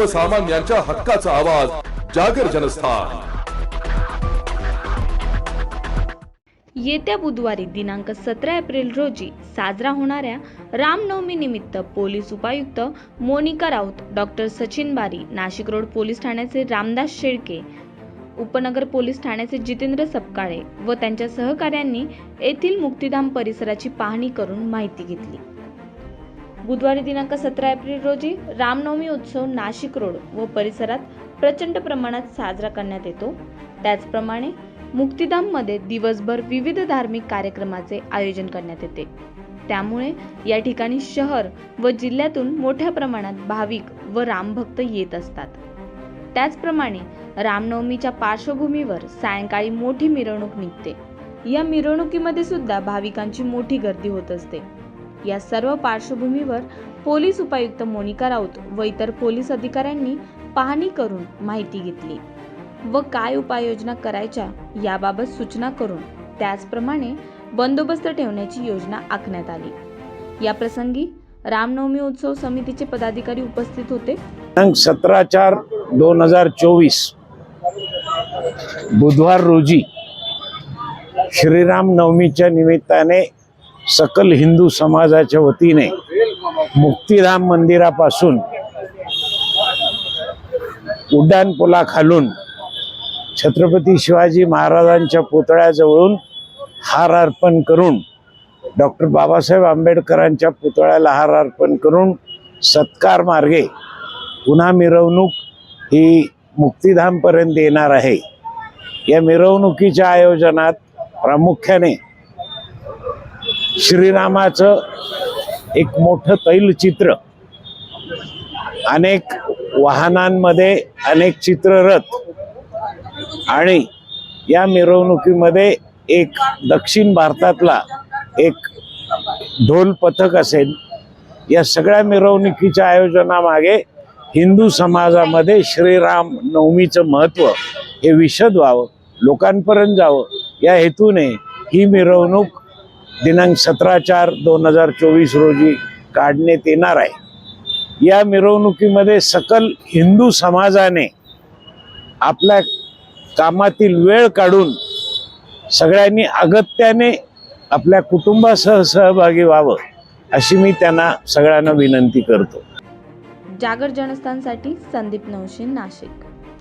सर्वसामान्यांच्या हक्काचा आवाज जागर जनस्थान. येत्या बुधवारी दिनांक सतरा एप्रिल रोजी साजरा होणाऱ्या रामनवमी निमित्त पोलीस उपायुक्त मोनिका राऊत डॉक्टर सचिन बारी नाशिक रोड पोलीस ठाण्याचे रामदास शेळके उपनगर पोलीस ठाण्याचे जितेंद्र सपकाळे व त्यांच्या सहकाऱ्यांनी येथील मुक्तिधाम परिसराची पाहणी करून माहिती घेतली. बुधवारी दिनांक सतरा एप्रिल रोजी रामनवमी उत्सव नाशिक रोड व परिसरात प्रचंड प्रमाणात साजरा करण्यात येतो. त्याचप्रमाणे मुक्तिधाममध्ये दिवसभर विविध धार्मिक कार्यक्रमाचे आयोजन करण्यात येते. त्यामुळे या ठिकाणी शहर व जिल्ह्यातून मोठ्या प्रमाणात भाविक व रामभक्त येत असतात. त्याचप्रमाणे रामनवमीच्या पार्श्वभूमीवर सायंकाळी मोठी मिरवणूक निघते. या मिरवणुकीमध्ये सुद्धा भाविकांची मोठी गर्दी होत असते. या सर्व पार्श्वभूमीवर पोलीस उपायुक्त मोनिका राऊत व इतर पोलीस अधिकाऱ्यांनी पाहणी करून माहिती घेतली व काय उपाययोजना करायच्या याबाबत सूचना करून त्याचप्रमाणे बंदोबस्त ठेवण्याची योजना आखण्यात आली. या प्रसंगी रामनवमी उत्सव समितीचे पदाधिकारी उपस्थित होते. सतरा चार दोन हजार चोवीस बुधवार रोजी श्रीराम नवमीच्या निमित्ताने सकल हिंदू समाजाच्या वतीने मुक्तिधाम मंदिरापासून उड्डाणपुलाखालून छत्रपती शिवाजी महाराजांच्या पुतळ्याजवळून हार अर्पण करून डॉक्टर बाबासाहेब आंबेडकरांच्या पुतळ्याला हार अर्पण करून सत्कार मार्गे पुन्हा मिरवणूक ही मुक्तिधामपर्यंत येणार आहे. या मिरवणुकीच्या आयोजनात प्रामुख्याने श्रीरामाचं एक मोठं तैलचित्र अनेक वाहनांमध्ये अनेक चित्ररथ आणि या मिरवणुकीमध्ये एक दक्षिण भारतातला एक ढोल पथक असेल या सगळ्या मिरवणुकीच्या आयोजनामागे हिंदू समाजामध्ये श्रीराम नवमीचं महत्त्व हे विशद व्हावं लोकांपर्यंत जावं. या हेतूने ही मिरवणूक दिनांक सतरा चार दोन हजार चोवीस रोजी काढण्यात येणार आहे. या मिरवणुकीमध्ये सकल हिंदू समाजाने आपल्या कामातील वेळ काढून सगळ्यांनी अगत्याने आपल्या कुटुंबासह सहभागी व्हावं अशी मी त्यांना सगळ्यांना विनंती करतो. जागर जनस्थानसाठी संदीप नवशी नाशिक.